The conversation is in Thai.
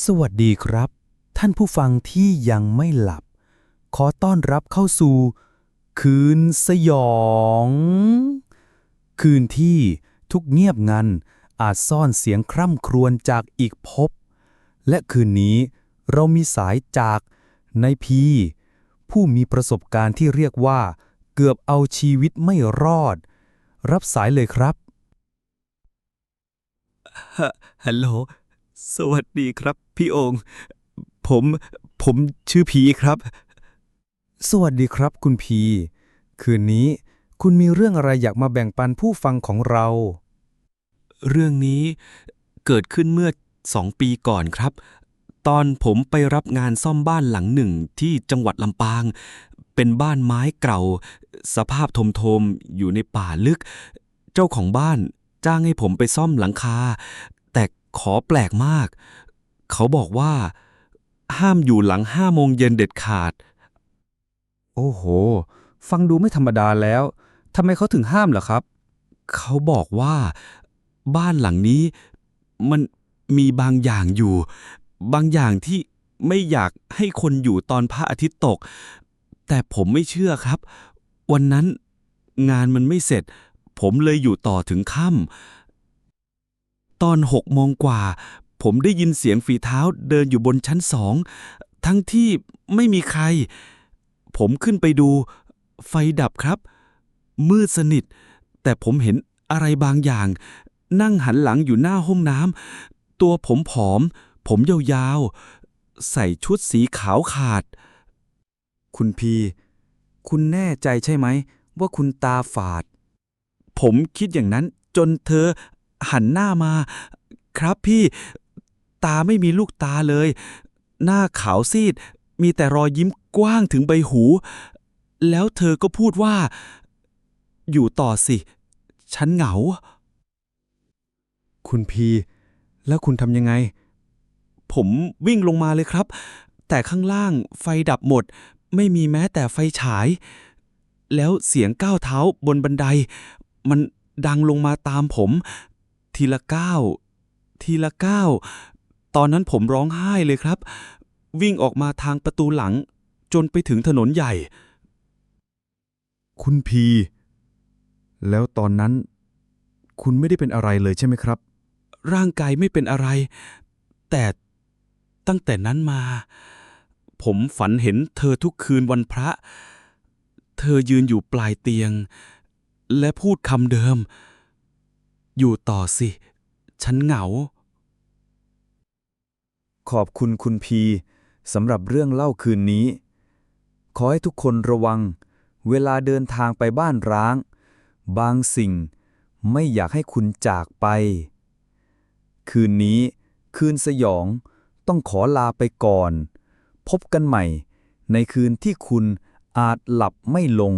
สวัสดีครับ ท่านผู้ฟังที่ยังไม่หลับ ขอต้อนรับเข้าสู่ คืนสยอง คืนที่ทุกเงียบงันอาจซ่อนเสียงคร่ำครวญจากอีกภพและคืนนี้เรามีสายจากนายพี ผู้มีประสบการณ์ที่เรียกว่า เกือบเอาชีวิตไม่รอด รับสายเลยครับฮะฮัลโหล สวัสดีครับ พี่โองค์ผม ผมชื่อพีครับ สวัสดีครับคุณพี คืนนี้คุณมีเรื่องอะไรอยากมาแบ่งปันผู้ฟังของเรา เรื่องนี้เกิดขึ้นเมื่อสองปีก่อนครับ ตอนผมไปรับงานซ่อมบ้านหลังหนึ่งที่จังหวัดลำปาง เป็นบ้านไม้เก่า สภาพโทมๆ อยู่ในป่าลึก เจ้าของบ้านจ้างให้ผมไปซ่อมหลังคา แต่ขอแปลกมาก เขาบอกว่า ห้ามอยู่หลังห้าโมงเย็นเด็ดขาด โอ้โห ฟังดูไม่ธรรมดาแล้วทำไมเขาถึงห้ามล่ะครับ เขาบอกว่า บ้านหลังนี้มันมีบางอย่างอยู่ บางอย่างที่ไม่อยากให้คนอยู่ตอนพระอาทิตย์ตก แต่ผมไม่เชื่อครับ วันนั้นงานมันไม่เสร็จ ผมเลยอยู่ต่อถึงค่ำตอนหกโมงกว่า ผมได้ยินเสียงฝีเท้าเดินอยู่บนชั้นสอง ทั้งที่ไม่มีใคร ผมขึ้นไปดู ไฟดับครับ มืดสนิท แต่ผมเห็นอะไรบางอย่าง นั่งหันหลังอยู่หน้าห้องน้ำตัวผมผอม ผมยาวๆ ใส่ชุดสีขาวขาด คุณพี คุณแน่ใจใช่ไหม ว่าคุณตาฝาด ผมคิดอย่างนั้นจนเธอหันหน้ามา ครับพี่ ตาไม่มีลูกตาเลย หน้าขาวซีด มีแต่รอยยิ้มกว้างถึงใบหู แล้วเธอก็พูดว่า อยู่ต่อสิ ฉันเหงา คุณพี แล้วคุณทำยังไง ผมวิ่งลงมาเลยครับ แต่ข้างล่างไฟดับหมด ไม่มีแม้แต่ไฟฉาย แล้วเสียงก้าวเท้าบนบันได มันดังลงมาตามผม ทีละก้าวทีละก้าว ตอนนั้นผมร้องไห้เลยครับ วิ่งออกมาทางประตูหลัง จนไปถึงถนนใหญ่ คุณพี แล้วตอนนั้น คุณไม่ได้เป็นอะไรเลยใช่ไหมครับ ร่างกายไม่เป็นอะไร แต่ตั้งแต่นั้นมา ผมฝันเห็นเธอทุกคืนวันพระ เธอยืนอยู่ปลายเตียง และพูดคำเดิม อยู่ต่อสิ ฉันเหงา ขอบคุณคุณพีสำหรับเรื่องเล่าคืนนี้ ขอให้ทุกคนระวัง เวลาเดินทางไปบ้านร้าง บางสิ่งไม่อยากให้คุณจากไป คืนนี้ คืนสยองต้องขอลาไปก่อน พบกันใหม่ ในคืนที่คุณอาจหลับไม่ลง